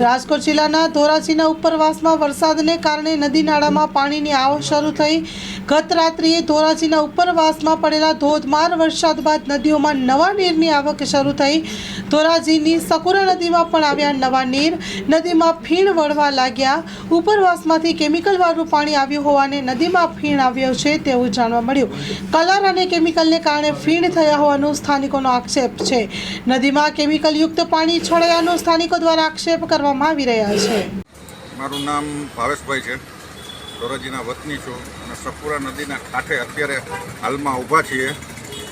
રાજકોટ જિલ્લાના ધોરાજીના ઉપરવાસમાં વરસાદને કારણે નદી નાળામાં પાણીની આવક શરૂ થઈ. ગત રાત્રિએ ધોરાજીના ઉપરવાસમાં પડેલા ધોધમાર વરસાદ બાદ નદીઓમાં નવા નીરની આવક શરૂ થઈ. ધોરાજીની સકુરા નદીમાં પણ આવ્યા નવા નીર. નદીમાં ફીણ વળવા લાગ્યા. ઉપરવાસમાંથી કેમિકલવાળું પાણી આવ્યું હોવાને નદીમાં ફીણ આવ્યો છે તેવું જાણવા મળ્યું. કલર અને કેમિકલને કારણે ફીણ થયા હોવાનો સ્થાનિકોનો આક્ષેપ છે. નદીમાં કેમિકલયુક્ત પાણી છોડાયાનો સ્થાનિકો દ્વારા આક્ષેપ કરવામાં આવી રહ્યા છે. મારું નામ ભાવેશભાઈ છે. ધોરાજીના વતની છું અને સપુરા નદીના કાંઠે અત્યારે હાલમાં ઊભા છીએ.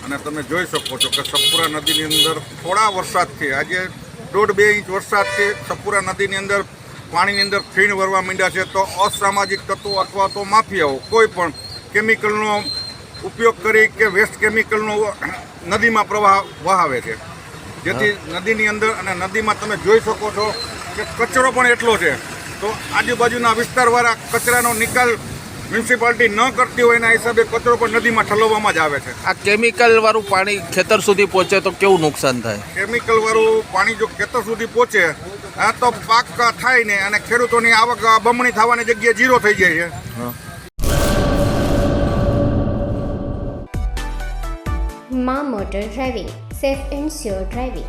અને તમે જોઈ શકો છો કે સપુરા નદીની અંદર થોડા વરસાદથી આજે દોઢ બે ઇંચ વરસાદથી સપુરા નદીની અંદર પાણીની અંદર ફીણ વરવા માંડ્યા છે. તો અસામાજિક તત્વો અથવા તો માફિયાઓ કોઈ પણ કેમિકલનો ઉપયોગ કરી કે વેસ્ટ કેમિકલનો નદીમાં પ્રવાહ વહાવે છે. જેથી નદીની અંદર અને નદીમાં તમે જોઈ શકો છો કે કચરો પણ એટલો છે. તો આજુબાજુના વિસ્તારવાળા કચરાનો નિકાલ મ્યુનિસિપાલિટી ન કરતી હોય એના હિસાબે કચરો પણ નદીમાં ઠલવવામાં જ આવે છે. આ કેમિકલ વાળું પાણી ખેતર સુધી પહોંચે તો કેવું નુકસાન થાય? કેમિકલ વાળું પાણી જો ખેતર સુધી પહોંચે આ તો પાક થાય ને અને ખેડૂતોની આવક બમણી થવાની જગ્યાએ જીરો થઈ જાય છે. મા motor driving safe and sure driving.